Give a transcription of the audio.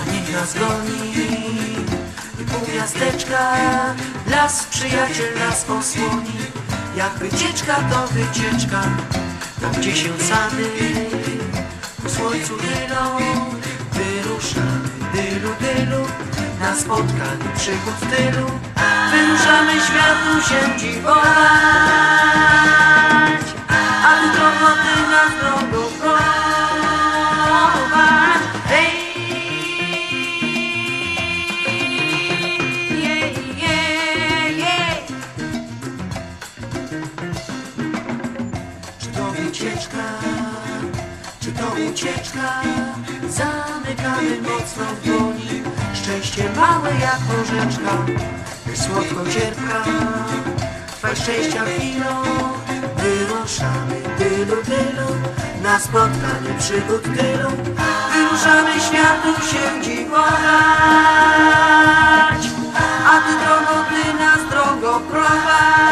A niech nas goni i pół miasteczka Las przyjaciel nas osłoni. Jak wycieczka to wycieczka Tam gdzie się sady ku słońcu chylą Wyruszamy dylu dylu Na spotkanie przygód tylu Wyruszamy światu się dziwować. A tu kłopoty nas drogą prowadź Hej! Czy to wycieczka, czy to ucieczka? Zamykamy mocno w dłoni. Szczęście małe jak porzeczka słodką cierpka, trwa szczęścia chwilą. Wyruszamy tylu, tylu, na spotkanie przygód tylu. Wyruszamy światu się dziwować, a ty drogo, ty nas drogo prowadź.